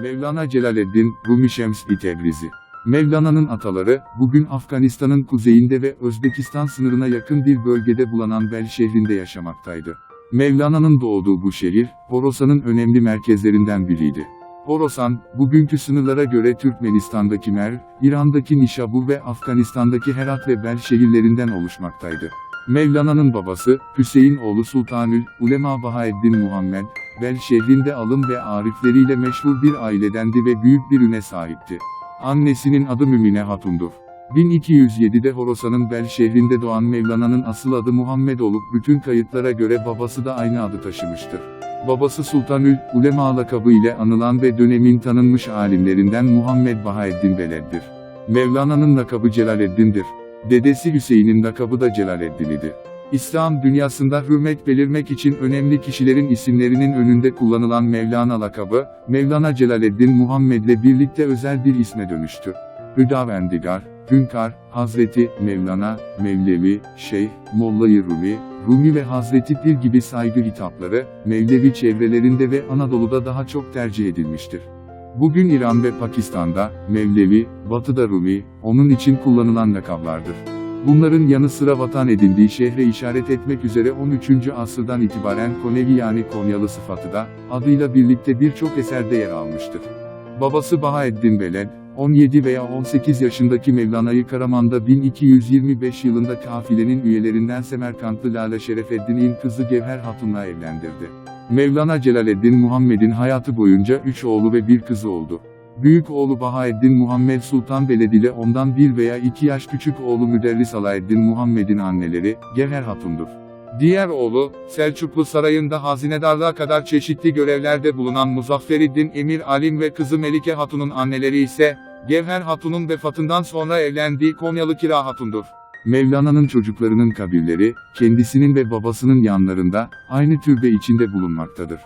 Mevlana Celaleddin Rumi Şems-i Tebrizi Mevlana'nın ataları, bugün Afganistan'ın kuzeyinde ve Özbekistan sınırına yakın bir bölgede bulunan Bel şehrinde yaşamaktaydı. Mevlana'nın doğduğu bu şehir, Horasan'ın önemli merkezlerinden biriydi. Horasan, bugünkü sınırlara göre Türkmenistan'daki Merv, İran'daki Nişabur ve Afganistan'daki Herat ve Bel şehirlerinden oluşmaktaydı. Mevlana'nın babası, Hüseyin oğlu Sultanül Ulema Bahaeddin Muhammed, Bel şehrinde alım ve arifleriyle meşhur bir ailedendi ve büyük bir üne sahipti. Annesinin adı Mümine Hatun'dur. 1207'de Horasan'ın Bel şehrinde doğan Mevlana'nın asıl adı Muhammed olup bütün kayıtlara göre babası da aynı adı taşımıştır. Babası Sultanül Ulema lakabı ile anılan ve dönemin tanınmış alimlerinden Muhammed Bahaeddin Beled'dir. Mevlana'nın lakabı Celaleddin'dir. Dedesi Hüseyin'in lakabı da Celaleddin idi. İslam dünyasında hürmet belirmek için önemli kişilerin isimlerinin önünde kullanılan Mevlana lakabı, Mevlana Celaleddin Muhammed'le birlikte özel bir isme dönüştü. Hüdavendigar, Hünkar, Hazreti Mevlana, Mevlevi, Şeyh, Molla-i Rumi, Rumi ve Hazreti Pir gibi saygı hitapları, Mevlevi çevrelerinde ve Anadolu'da daha çok tercih edilmiştir. Bugün İran ve Pakistan'da, Mevlevi, Batı'da Rumi, onun için kullanılan lakaplardır. Bunların yanı sıra vatan edindiği şehre işaret etmek üzere 13. asırdan itibaren Konevi yani Konyalı sıfatı da, adıyla birlikte birçok eserde yer almıştır. Babası Bahaeddin Beled, 17 veya 18 yaşındaki Mevlana'yı Karaman'da 1225 yılında kafilenin üyelerinden Semerkantlı Lale Şerefeddin'in kızı Gevher Hatun'la evlendirdi. Mevlana Celaleddin Muhammed'in hayatı boyunca 3 oğlu ve bir kızı oldu. Büyük oğlu Bahaeddin Muhammed Sultan Beled ile ondan bir veya iki yaş küçük oğlu Müderris Alaeddin Muhammed'in anneleri, Gevher Hatun'dur. Diğer oğlu, Selçuklu Sarayı'nda hazinedarlığa kadar çeşitli görevlerde bulunan Muzafferiddin Emir Alim ve kızı Melike Hatun'un anneleri ise, Gevher Hatun'un vefatından sonra evlendiği Konyalı Kira Hatun'dur. Mevlana'nın çocuklarının kabirleri, kendisinin ve babasının yanlarında, aynı türbe içinde bulunmaktadır.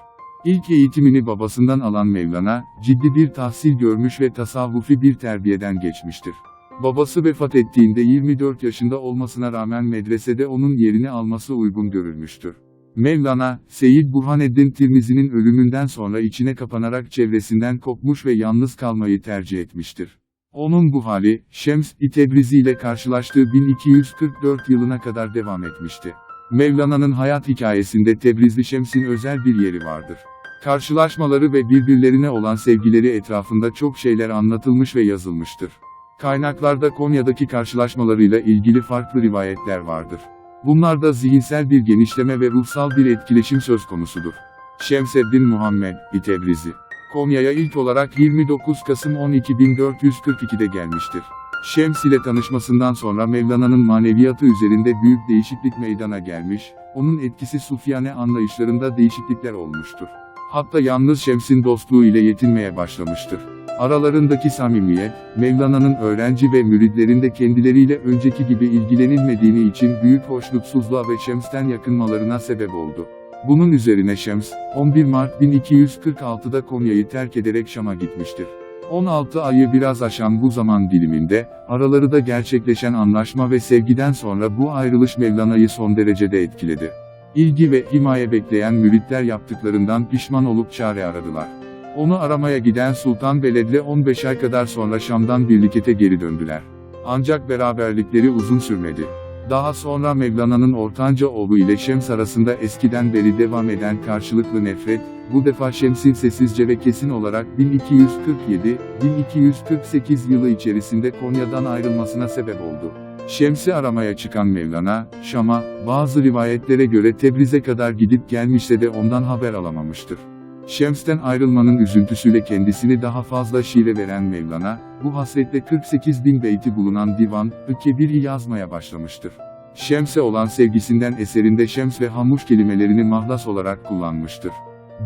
İlk eğitimini babasından alan Mevlana, ciddi bir tahsil görmüş ve tasavvufi bir terbiyeden geçmiştir. Babası vefat ettiğinde 24 yaşında olmasına rağmen medresede onun yerini alması uygun görülmüştür. Mevlana, Seyyid Burhaneddin Tirmizi'nin ölümünden sonra içine kapanarak çevresinden kopmuş ve yalnız kalmayı tercih etmiştir. Onun bu hali, Şems-i Tebrizi ile karşılaştığı 1244 yılına kadar devam etmişti. Mevlana'nın hayat hikayesinde Tebrizli Şems'in özel bir yeri vardır. Karşılaşmaları ve birbirlerine olan sevgileri etrafında çok şeyler anlatılmış ve yazılmıştır. Kaynaklarda Konya'daki karşılaşmalarıyla ilgili farklı rivayetler vardır. Bunlarda zihinsel bir genişleme ve ruhsal bir etkileşim söz konusudur. Şemseddin Muhammed, İtebrizi. Konya'ya ilk olarak 29 Kasım 12442'de gelmiştir. Şems ile tanışmasından sonra Mevlana'nın maneviyatı üzerinde büyük değişiklik meydana gelmiş, onun etkisi Sufyane anlayışlarında değişiklikler olmuştur. Hatta yalnız Şems'in dostluğu ile yetinmeye başlamıştır. Aralarındaki samimiyet, Mevlana'nın öğrenci ve müridlerinde kendileriyle önceki gibi ilgilenilmediğini için büyük hoşnutsuzluğa ve Şems'ten yakınmalarına sebep oldu. Bunun üzerine Şems, 11 Mart 1246'da Konya'yı terk ederek Şam'a gitmiştir. 16 ayı biraz aşan bu zaman diliminde, araları da gerçekleşen anlaşma ve sevgiden sonra bu ayrılış Mevlana'yı son derecede etkiledi. İlgi ve himaye bekleyen müritler yaptıklarından pişman olup çare aradılar. Onu aramaya giden Sultan Beled'le 15 ay kadar sonra Şam'dan birlikte geri döndüler. Ancak beraberlikleri uzun sürmedi. Daha sonra Mevlana'nın ortanca oğlu ile Şems arasında eskiden beri devam eden karşılıklı nefret, bu defa Şems'in sessizce ve kesin olarak 1247-1248 yılı içerisinde Konya'dan ayrılmasına sebep oldu. Şems'i aramaya çıkan Mevlana, Şam'a, bazı rivayetlere göre Tebriz'e kadar gidip gelmişse de ondan haber alamamıştır. Şems'ten ayrılmanın üzüntüsüyle kendisini daha fazla şiire veren Mevlana, bu hasretle 48 bin beyti bulunan Divan, Kebir'i yazmaya başlamıştır. Şems'e olan sevgisinden eserinde Şems ve Hamuş kelimelerini mahlas olarak kullanmıştır.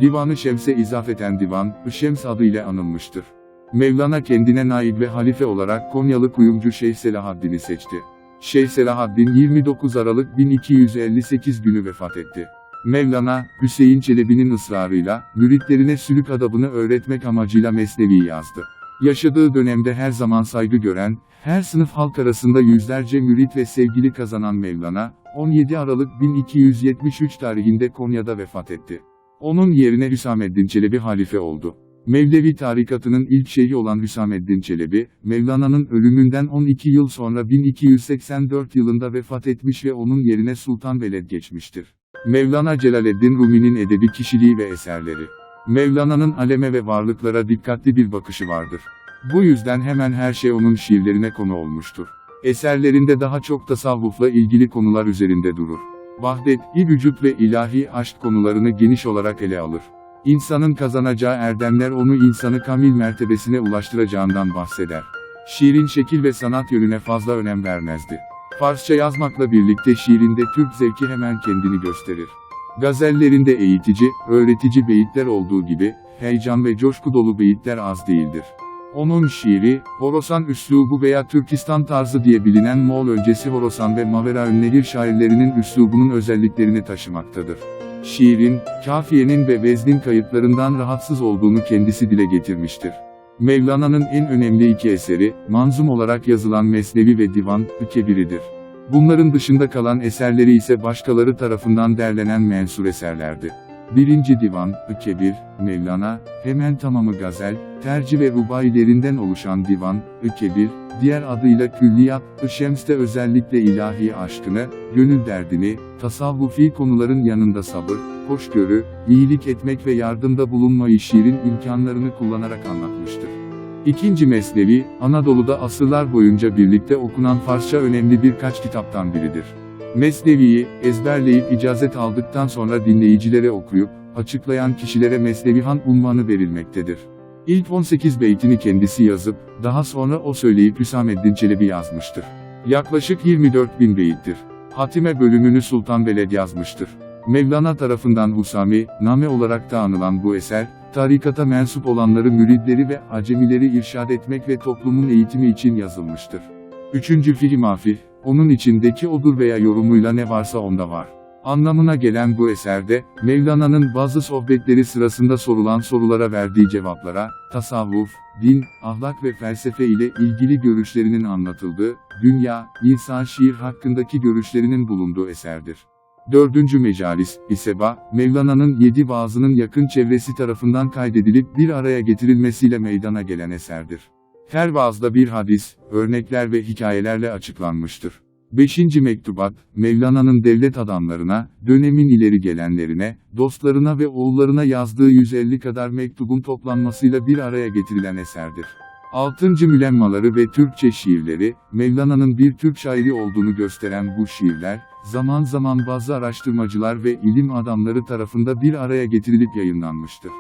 Divanı Şems'e izafeten Divan, Şems adıyla anılmıştır. Mevlana kendine naib ve halife olarak Konyalı kuyumcu Şeyh Selahaddin'i seçti. Şeyh Selahaddin 29 Aralık 1258 günü vefat etti. Mevlana, Hüseyin Çelebi'nin ısrarıyla, müritlerine sülük adabını öğretmek amacıyla Mesnevi yazdı. Yaşadığı dönemde her zaman saygı gören, her sınıf halk arasında yüzlerce mürit ve sevgili kazanan Mevlana, 17 Aralık 1273 tarihinde Konya'da vefat etti. Onun yerine Hüsameddin Çelebi halife oldu. Mevlevi tarikatının ilk şeyhi olan Hüsameddin Çelebi, Mevlana'nın ölümünden 12 yıl sonra 1284 yılında vefat etmiş ve onun yerine Sultan Veled geçmiştir. Mevlana Celaleddin Rumi'nin edebi kişiliği ve eserleri. Mevlana'nın aleme ve varlıklara dikkatli bir bakışı vardır. Bu yüzden hemen her şey onun şiirlerine konu olmuştur. Eserlerinde daha çok tasavvufla ilgili konular üzerinde durur. Vahdet-i vücut ve ilahi aşk konularını geniş olarak ele alır. İnsanın kazanacağı erdemler onu insanı kamil mertebesine ulaştıracağından bahseder. Şiirin şekil ve sanat yönüne fazla önem vermezdi. Farsça yazmakla birlikte şiirinde Türk zevki hemen kendini gösterir. Gazellerinde eğitici, öğretici beyitler olduğu gibi, heyecan ve coşku dolu beyitler az değildir. Onun şiiri, Horasan üslubu veya Türkistan tarzı diye bilinen Moğol öncesi Horasan ve Maveraünnehir şairlerinin üslubunun özelliklerini taşımaktadır. Şiirin, kafiyenin ve veznin kayıtlarından rahatsız olduğunu kendisi dile getirmiştir. Mevlana'nın en önemli iki eseri, manzum olarak yazılan Mesnevi ve Divan-ı Kebiridir. Bunların dışında kalan eserleri ise başkaları tarafından derlenen mensur eserlerdi. Birinci Divan-ı Kebir, Mevlana, hemen tamamı gazel, tercih ve rubailerinden oluşan Divan-ı Kebir, diğer adıyla Külliyat-ı Şems'te özellikle ilahi aşkını, gönül derdini, tasavvufi konuların yanında sabır, hoşgörü, iyilik etmek ve yardımda bulunmayı şiirin imkanlarını kullanarak anlatmıştır. İkinci Mesnevi, Anadolu'da asırlar boyunca birlikte okunan Farsça önemli birkaç kitaptan biridir. Mesnevi'yi, ezberleyip icazet aldıktan sonra dinleyicilere okuyup, açıklayan kişilere Mesnevihan unvanı verilmektedir. İlk 18 beytini kendisi yazıp, daha sonra o söyleyip Hüsameddin Çelebi yazmıştır. Yaklaşık 24 bin beyittir. Hatime bölümünü Sultan Veled yazmıştır. Mevlana tarafından Husami, Name olarak da anılan bu eser, tarikata mensup olanları müridleri ve acemileri irşad etmek ve toplumun eğitimi için yazılmıştır. Üçüncü fihi mafih, onun içindeki odur veya yorumuyla ne varsa onda var. Anlamına gelen bu eserde, Mevlana'nın bazı sohbetleri sırasında sorulan sorulara verdiği cevaplara, tasavvuf, din, ahlak ve felsefe ile ilgili görüşlerinin anlatıldığı, dünya, insan şiir hakkındaki görüşlerinin bulunduğu eserdir. Dördüncü Mecalis, İseba, Mevlana'nın yedi vaazının yakın çevresi tarafından kaydedilip bir araya getirilmesiyle meydana gelen eserdir. Her vaazda bir hadis, örnekler ve hikayelerle açıklanmıştır. 5. Mektubat, Mevlana'nın devlet adamlarına, dönemin ileri gelenlerine, dostlarına ve oğullarına yazdığı 150 kadar mektubun toplanmasıyla bir araya getirilen eserdir. 6. Mülemmaları ve Türkçe şiirleri, Mevlana'nın bir Türk şairi olduğunu gösteren bu şiirler, zaman zaman bazı araştırmacılar ve ilim adamları tarafında bir araya getirilip yayınlanmıştır.